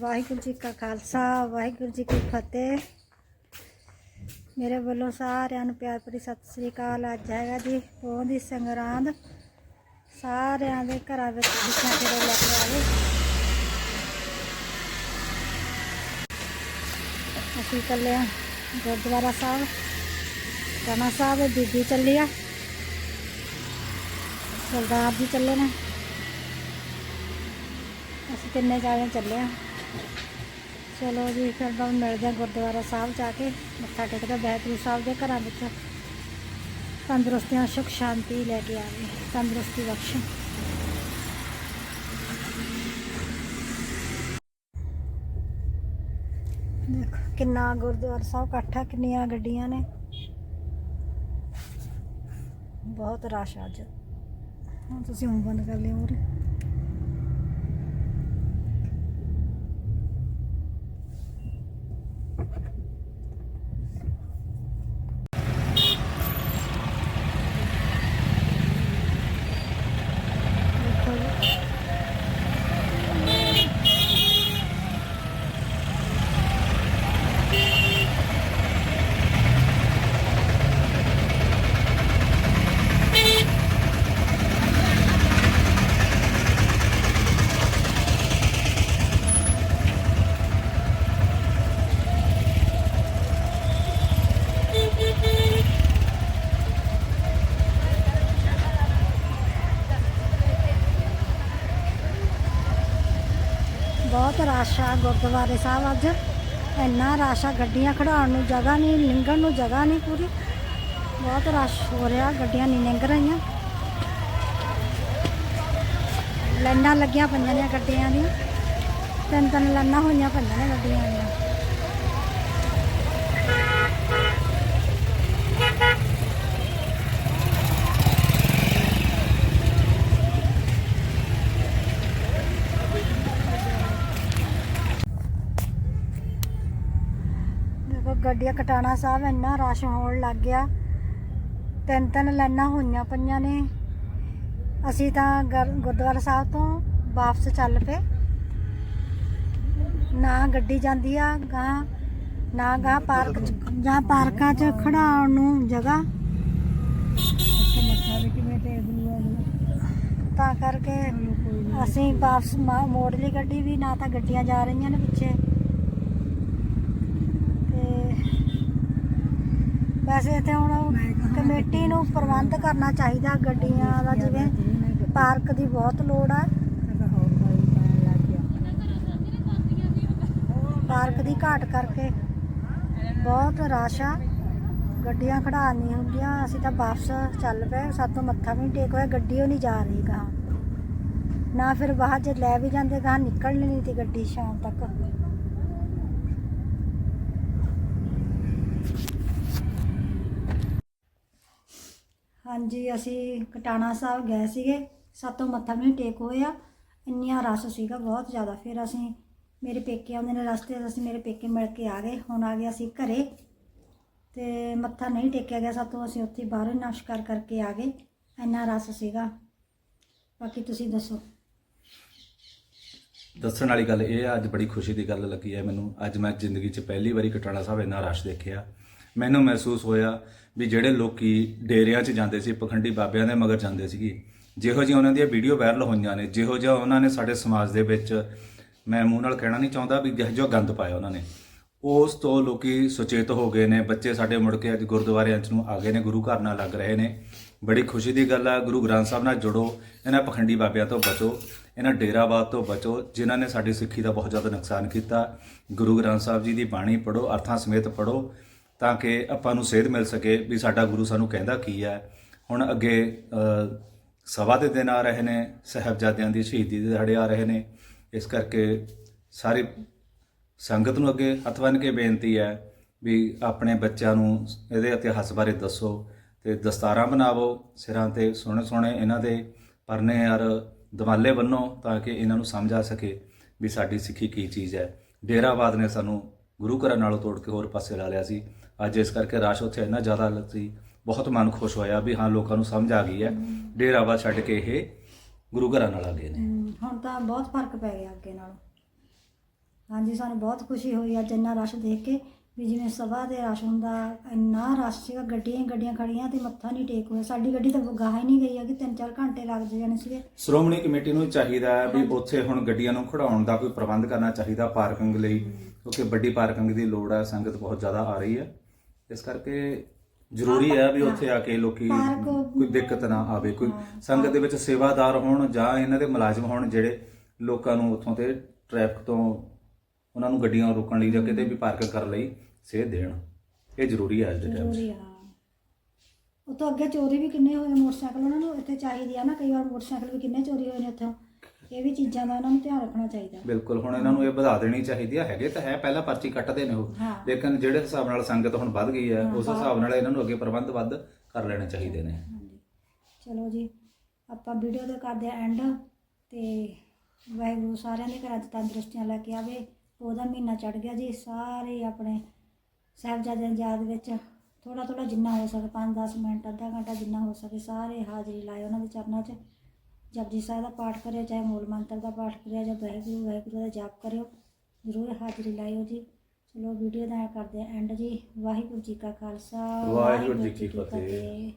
ਵਾਹਿਗੁਰੂ ਜੀ ਕਾ ਖਾਲਸਾ, ਵਾਹਿਗੁਰੂ ਜੀ ਕੀ ਫਤਿਹ। ਮੇਰੇ ਵੱਲੋਂ ਸਾਰਿਆਂ ਨੂੰ ਪਿਆਰ ਭਰੀ ਸਤਿ ਸ੍ਰੀ ਅਕਾਲ। ਅੱਜ ਹੈਗਾ ਜੀ ਪੋਹ ਦੀ ਸੰਗਰਾਂਦ। ਸਾਰਿਆਂ ਦੇ ਘਰਾਂ ਵਿੱਚ ਖੁਸ਼ੀਆਂ ਖੇੜੇ ਲੈ ਆਵੇ ਅਸੀਂ ਚੱਲੇ ਹਾਂ, ਗੁਰਦੁਆਰਾ ਸਾਹਿਬ ਰਾਣਾ ਸਾਹਿਬ, ਬੀਬੀ ਚੱਲੀ ਆ। ਸਰਦਾਰ ਜੀ ਚੱਲੇ ਨੇ। ਅਸੀਂ ਤਿੰਨੇ ਜਾਣੇ ਚੱਲੇ ਆ। ਚਲੋ ਜੀ ਫਿਰ ਬਾਅਦ ਮਿਲਦੇ ਹਾਂ ਗੁਰਦੁਆਰਾ ਸਾਹਿਬ ਜਾ ਕੇ ਮੱਥਾ ਟੇਕਦੇ ਬੈਤਰੂ ਸਾਹਿਬ ਦੇ ਘਰਾਂ ਵਿੱਚ ਤੰਦਰੁਸਤੀਆਂ ਸੁਖ ਸ਼ਾਂਤੀ ਲੈ ਕੇ ਆਵੇ ਤੰਦਰੁਸਤੀ ਬਖਸ਼ ਦੇਖੋ ਕਿੰਨਾ ਗੁਰਦੁਆਰਾ ਸਾਹਿਬ ਇਕੱਠਾ ਕਿੰਨੀਆਂ ਗੱਡੀਆਂ ਨੇ ਬਹੁਤ ਰਸ਼ ਅੱਜ ਹੁਣ ਤੁਸੀਂ ਹੁਣ ਬੰਦ ਕਰ ਲਿਓ ਉਰੇ ਦੇਖੋ ਜੀ। ਬਹੁਤ ਰਸ਼ ਗੁਰਦੁਆਰੇ ਸਾਹਿਬ ਅੱਜ। ਇੰਨਾ ਰਸ਼ ਆ ਗੱਡੀਆਂ ਖੜਾਉਣ ਨੂੰ ਜਗ੍ਹਾ ਨਹੀਂ ਲੰਘਣ ਨੂੰ ਜਗ੍ਹਾ ਨਹੀਂ ਪੂਰੀ। ਬਹੁਤ ਰਸ਼ ਹੋ ਰਿਹਾ, ਗੱਡੀਆਂ ਨਹੀਂ ਲੰਘ ਰਹੀਆਂ। ਲਾਈਨਾਂ ਲੱਗੀਆਂ ਪਈਆਂ ਨੇ ਗੱਡੀਆਂ ਦੀਆਂ। ਤਿੰਨ ਤਿੰਨ ਲਾਈਨਾਂ ਹੋਈਆਂ ਪਈਆਂ ਨੇ ਗੱਡੀਆਂ ਦੀਆਂ ਦੇਖੋ ਗੱਡੀਆਂ ਕਟਾਣਾ ਸਾਹਿਬ ਇੰਨਾ ਰਸ਼ ਹੋਣ ਲੱਗ ਗਿਆ। ਤਿੰਨ ਤਿੰਨ ਲਾਈਨਾਂ ਹੋਈਆਂ ਪਈਆਂ ਨੇ। ਅਸੀਂ ਤਾਂ ਗੁਰ- ਗੁਰਦੁਆਰਾ ਸਾਹਿਬ ਤੋਂ ਵਾਪਸ ਚੱਲ ਪਏ। ਨਾ ਗੱਡੀ ਜਾਂਦੀ ਆ ਗਾਂ ਨਾ ਗਾਂ ਪਾਰਕ ਜਾਂ ਪਾਰਕਾਂ 'ਚ ਖੜਾਉਣ ਨੂੰ ਜਗ੍ਹਾ। ਤਾਂ ਕਰਕੇ ਅਸੀਂ ਵਾਪਸ ਮਾ- ਮੋੜ ਲਈ ਗੱਡੀ ਵੀ, ਨਾ ਤਾਂ ਗੱਡੀਆਂ ਜਾ ਰਹੀਆਂ ਨੇ ਪਿੱਛੇ ਤੇ ਵੈਸੇ ਇੱਥੇ ਹੁਣ ਕਮੇਟੀ ਨੂੰ ਪ੍ਰਬੰਧ ਕਰਨਾ ਚਾਹੀਦਾ ਗੱਡੀਆਂ ਦਾ, ਜਿਵੇਂ ਪਾਰਕ ਦੀ ਬਹੁਤ ਲੋੜ ਆ। ਪਾਰਕ ਦੀ ਘਾਟ ਕਰਕੇ ਬਹੁਤ ਰਸ਼ ਆ। ਗੱਡੀਆਂ ਖੜਾ ਨਹੀਂ ਹੁੰਦੀਆਂ, ਅਸੀਂ ਤਾਂ ਵਾਪਸ ਚੱਲ ਪਏ, ਸਾਤੋਂ ਮੱਥਾ ਵੀ ਨਹੀਂ ਟੇਕ ਹੋਇਆ, ਗੱਡੀ ਉਹ ਨਹੀਂ ਜਾ ਰਹੀ ਗਾ ਨਾ ਫਿਰ ਬਾਹਰ ਜੇ ਲੈ ਵੀ ਜਾਂਦੇ ਗਾ ਨਿਕਲਣੀ ਨਹੀਂ ਤੀ ਗੱਡੀ ਸ਼ਾਮ ਤੱਕ। ਹਾਂਜੀ, ਅਸੀਂ ਕਟਾਣਾ ਸਾਹਿਬ ਗਏ ਸੀਗੇ। ਸਾਤੋਂ ਮੱਥਾ ਵੀ ਨਹੀਂ ਟੇਕ ਹੋਇਆ ਇੰਨੀਆਂ ਰਸ਼ ਸੀਗਾ ਬਹੁਤ ਜ਼ਿਆਦਾ। ਫਿਰ ਅਸੀਂ ਮੇਰੇ ਪੇਕੇ ਆਉਂਦੇ ਨੇ ਰਸਤੇ 'ਚ ਅਸੀਂ ਮੇਰੇ ਪੇਕੇ ਮਿਲ ਕੇ ਆ ਗਏ। ਹੁਣ ਆ ਗਏ ਅਸੀਂ ਘਰੇ ਤੇ ਮੱਥਾ ਨਹੀਂ ਟੇਕਿਆ ਗਿਆ ਸਾਤੋਂ। ਅਸੀਂ ਉੱਥੇ ਬਾਹਰੋਂ ਹੀ ਨਮਸਕਾਰ ਕਰਕੇ ਆ ਗਏ। ਇੰਨਾ ਰਸ਼ ਸੀਗਾ। ਬਾਕੀ ਤੁਸੀਂ ਦੱਸੋ। ਦੱਸਣ ਵਾਲੀ ਗੱਲ ਇਹ ਆ, ਅੱਜ ਬੜੀ ਖੁਸ਼ੀ ਦੀ ਗੱਲ ਲੱਗੀ ਹੈ ਮੈਨੂੰ। ਅੱਜ ਮੈਂ ਜ਼ਿੰਦਗੀ 'ਚ ਪਹਿਲੀ ਵਾਰੀ ਕਟਾਣਾ ਸਾਹਿਬ ਇੰਨਾ ਰਸ਼ ਦੇਖਿਆ। ਮੈਨੂੰ ਮਹਿਸੂਸ ਹੋਇਆ ਵੀ ਜਿਹੜੇ ਲੋਕੀ ਡੇਰਿਆਂ 'ਚ ਜਾਂਦੇ ਸੀ, ਪਖੰਡੀ ਬਾਬਿਆਂ ਦੇ ਮਗਰ ਜਾਂਦੇ ਸੀਗੇ, ਜਿਹੋ ਜਿਹੀ ਉਹਨਾਂ ਦੀਆਂ ਵੀਡੀਓ ਵਾਇਰਲ ਹੋਈਆਂ ਨੇ, ਜਿਹੋ ਜਿਹਾ ਉਹਨਾਂ ਨੇ ਸਾਡੇ ਸਮਾਜ ਦੇ ਵਿੱਚ ਮੈਂ ਮੂੰਹ ਨਾਲ ਕਹਿਣਾ ਨਹੀਂ ਚਾਹੁੰਦਾ ਵੀ ਜਿਹੋ ਜਿਹਾ ਗੰਦ ਪਾਇਆ ਉਹਨਾਂ ਨੇ। ਉਸ ਤੋਂ ਲੋਕੀ ਸੁਚੇਤ ਹੋ ਗਏ ਨੇ, ਬੱਚੇ ਸਾਡੇ ਮੁੜ ਕੇ ਅੱਜ ਗੁਰਦੁਆਰਿਆਂ 'ਚ ਨੂੰ ਆ ਗਏ ਨੇ, ਗੁਰੂ ਘਰ ਨਾਲ ਲੱਗ ਰਹੇ ਨੇ। ਬੜੀ ਖੁਸ਼ੀ ਦੀ ਗੱਲ ਆ, ਗੁਰੂ ਗ੍ਰੰਥ ਸਾਹਿਬ ਨਾਲ ਜੁੜੋ, ਇਹਨਾਂ ਪਖੰਡੀ ਬਾਬਿਆਂ ਤੋਂ ਬਚੋ, ਇਹਨਾਂ ਡੇਰਾਵਾਦ ਤੋਂ ਬਚੋ, ਜਿਨ੍ਹਾਂ ਨੇ ਸਾਡੀ ਸਿੱਖੀ ਦਾ ਬਹੁਤ ਜ਼ਿਆਦਾ ਨੁਕਸਾਨ ਕੀਤਾ। ਗੁਰੂ ਗ੍ਰੰਥ ਸਾਹਿਬ ਜੀ ਦੀ ਬਾਣੀ ਪੜੋ ਅਰਥਾਂ ਸਮੇਤ ਪੜੋ ਤਾਂ ਕਿ ਆਪਾਂ ਨੂੰ ਸੇਧ ਮਿਲ ਸਕੇ ਵੀ ਸਾਡਾ ਗੁਰੂ ਸਾਨੂੰ ਕਹਿੰਦਾ ਕੀ ਹੈ। ਹੁਣ ਅੱਗੇ ਅ, ਸਭਾ ਦੇ ਦਿਨ ਆ ਰਹੇ ਨੇ ਸਹਿਬਜ਼ਾਦਿਆਂ ਦੀ ਸ਼ਹੀਦੀ ਦੇ ਦਿਹਾੜੇ ਆ ਰਹੇ ਨੇ। ਇਸ ਕਰਕੇ ਸਾਰੀ ਸੰਗਤ ਨੂੰ ਅੱਗੇ ਹੱਥ ਬੰਨ੍ਹ ਕੇ ਬੇਨਤੀ ਹੈ ਵੀ ਆਪਣੇ ਬੱਚਿਆਂ ਨੂੰ ਇਹਦੇ ਇਤਿਹਾਸ ਬਾਰੇ ਦੱਸੋ ਤੇ ਦਸਤਾਰਾਂ ਬਣਾਵੋ ਸਿਰਾਂ ਤੇ ਸੋਹਣੇ ਸੋਹਣੇ ਇਹਨਾਂ ਦੇ ਪਰਨੇ ਯਾਰ ਦਮਾਲੇ ਬੰਨੋ ਤਾਂ ਕਿ ਇਹਨਾਂ ਨੂੰ ਸਮਝ ਆ ਸਕੇ ਵੀ ਸਾਡੀ ਸਿੱਖੀ ਕੀ ਚੀਜ਼ ਹੈ। ਡੇਰਾਵਾਦ ਨੇ ਸਾਨੂੰ ਗੁਰੂ ਘਰਾਂ ਨਾਲੋਂ ਤੋੜ ਕੇ ਹੋਰ ਪਾਸੇ ਲਾ ਲਿਆ ਸੀ। ਅੱਜ ਇਸ ਕਰਕੇ ਰਸ਼ ਉੱਥੇ ਇੰਨਾ ਜ਼ਿਆਦਾ ਲੱਗ ਸੀ ਬਹੁਤ ਮਨ ਖੁਸ਼ ਹੋਇਆ ਵੀ ਹਾਂ ਲੋਕਾਂ ਨੂੰ ਸਮਝ ਆ ਗਈ ਹੈ। ਡੇਰਾਵਾਦ ਛੱਡ ਕੇ ਇਹ ਗੁਰੂ ਘਰਾਂ ਨਾਲ ਆ ਗਏ ਨੇ ਹੁਣ ਤਾਂ ਬਹੁਤ ਫ਼ਰਕ ਪੈ ਗਿਆ ਅੱਗੇ ਨਾਲੋਂ। ਹਾਂਜੀ ਸਾਨੂੰ ਬਹੁਤ ਖੁਸ਼ੀ ਹੋਈ ਅੱਜ ਇੰਨਾ ਰਸ਼ ਦੇਖ ਕੇ ਵੀ ਜਿਵੇਂ ਸਭਾ ਦੇ ਰਸ਼ ਹੁੰਦਾ ਇੰਨਾ ਰਸ਼ ਸੀਗਾ ਗੱਡੀਆਂ ਗੱਡੀਆਂ ਖੜੀਆਂ ਤੇ ਮੱਥਾ ਨਹੀਂ ਟੇਕ ਹੋਇਆ। ਸਾਡੀ ਗੱਡੀ ਤਾਂ ਗਾਹ ਹੀ ਨਹੀਂ ਗਈ ਹੈਗੀ ਤਿੰਨ ਚਾਰ ਘੰਟੇ ਲੱਗ ਜਾਣੇ ਸੀਗੇ। ਸ਼੍ਰੋਮਣੀ ਕਮੇਟੀ ਨੂੰ ਚਾਹੀਦਾ ਹੈ ਵੀ ਉੱਥੇ ਹੁਣ ਗੱਡੀਆਂ ਨੂੰ ਖੜਾਉਣ ਦਾ ਕੋਈ ਪ੍ਰਬੰਧ ਕਰਨਾ ਚਾਹੀਦਾ ਪਾਰਕਿੰਗ ਲਈ ਕਿਉਂਕਿ ਵੱਡੀ ਪਾਰਕਿੰਗ ਦੀ ਲੋੜ ਹੈ ਸੰਗਤ ਬਹੁਤ ਜ਼ਿਆਦਾ ਆ ਰਹੀ ਹੈ। ਇਸ ਕਰਕੇ ਜ਼ਰੂਰੀ ਹੈ ਵੀ ਉੱਥੇ ਆ ਕੇ ਲੋਕੀ ਪਾਰਕ- ਕੋਈ ਦਿੱਕਤ ਨਾ ਆਵੇ ਕੋਈ ਸੰਗਤ ਦੇ ਵਿੱਚ ਸੇਵਾਦਾਰ ਹੋਣ ਜਾਂ ਇਹਨਾਂ ਦੇ ਮੁਲਾਜ਼ਮ ਹੋਣ ਜਿਹੜੇ ਲੋਕਾਂ ਨੂੰ ਉੱਥੋਂ ਤੇ ਟ੍ਰੈਫਿਕ ਤੋਂ ਉਹਨਾਂ ਨੂੰ ਗੱਡੀਆਂ ਰੋਕਣ ਲਈ ਜਾਂ ਕਿਤੇ ਵੀ ਪਾਰਕਿੰਗ ਕਰਨ ਲਈ ਸੇਧ ਦੇਣ। ਇਹ ਜ਼ਰੂਰੀ ਹੈ ਅੱਜ ਦੇ ਟਾਈਮ 'ਚ। ਉਹ ਤੋਂ ਅੱਗੇ ਚੋਰੀ ਵੀ ਕਿੰਨੇ ਹੋਏ ਮੋਟਰਸਾਈਕਲ ਉਹਨਾਂ ਨੂੰ ਇੱਥੇ ਚਾਹੀਦੀ ਆ ਨਾ ਕਈ ਵਾਰ ਮੋਟਰਸਾਈਕਲ ਵੀ ਕਿੰਨੇ ਚੋਰੀ ਹੋਏ ਨੇ ਉੱਥੋਂ ਇਹ ਵੀ ਚੀਜ਼ਾਂ ਦਾ ਉਹਨਾਂ ਨੂੰ ਧਿਆਨ ਰੱਖਣਾ ਚਾਹੀਦਾ। ਬਿਲਕੁਲ ਹੁਣ ਇਹਨਾਂ ਨੂੰ ਇਹ ਵਧਾ ਦੇਣੀ ਚਾਹੀਦੀ ਹੈ ਹੈਗੇ ਤਾਂ ਹੈ ਪਹਿਲਾਂ ਪਰਚੀ ਕੱਟਦੇ ਨੇ ਉਹ। ਹਾਂ। ਲੇਕਿਨ ਜਿਹੜੇ ਹਿਸਾਬ ਨਾਲ ਸੰਗਤ ਹੁਣ ਵੱਧ ਗਈ ਹੈ ਉਸ ਹਿਸਾਬ ਨਾਲ ਇਹਨਾਂ ਨੂੰ ਅੱਗੇ ਪ੍ਰਬੰਧ ਵੱਧ ਕਰ ਲੈਣੇ ਚਾਹੀਦੇ ਨੇ। ਹਾਂਜੀ ਚਲੋ ਜੀ ਆਪਾਂ ਵੀਡੀਓ ਦੇ ਕਰਦੇ ਐਂਡ ਤੇ ਵਾਹਿਗੁਰੂ ਸਾਰਿਆਂ ਦੇ ਘਰਾਂ 'ਚ ਤੰਦਰੁਸਤੀਆਂ ਲੈ ਕੇ ਆਵੇ। ਉਹਦਾ ਮਹੀਨਾ ਚੜ ਗਿਆ ਜੀ ਸਾਰੇ ਆਪਣੇ ਸਾਹਿਬਜ਼ਾਦਿਆਂ ਦੀ ਯਾਦ ਵਿੱਚ ਥੋੜਾ ਥੋੜਾ ਜਿੰਨਾ ਹੋ ਸਕੇ 5-10 ਮਿੰਟ ਅੱਧਾ ਘੰਟਾ ਜਿੰਨਾ ਹੋ ਸਕੇ ਸਾਰੇ ਹਾਜ਼ਰੀ ਲਾਏ ਉਹਨਾਂ ਦੇ ਚਰਨਾਂ 'ਚ। ਜਪਜੀ ਸਾਹਿਬ ਦਾ ਪਾਠ ਕਰਿਓ ਚਾਹੇ ਮੂਲ ਮੰਤਰ ਦਾ ਪਾਠ ਕਰਿਓ ਜਾਂ ਵਾਹਿਗੁਰੂ ਵਾਹਿਗੁਰੂ ਦਾ ਜਾਪ ਕਰਿਓ ਜ਼ਰੂਰ ਹਾਜ਼ਰੀ ਲਾਇਓ ਜੀ। ਚਲੋ ਵੀਡੀਓ ਦਾ ਕਰਦੇ ਐਂਡ ਜੀ। ਵਾਹਿਗੁਰੂ ਜੀ ਕਾ ਖਾਲਸਾ ਵਾਹਿਗੁਰੂ ਜੀ ਕੀ ਫਤਿਹ।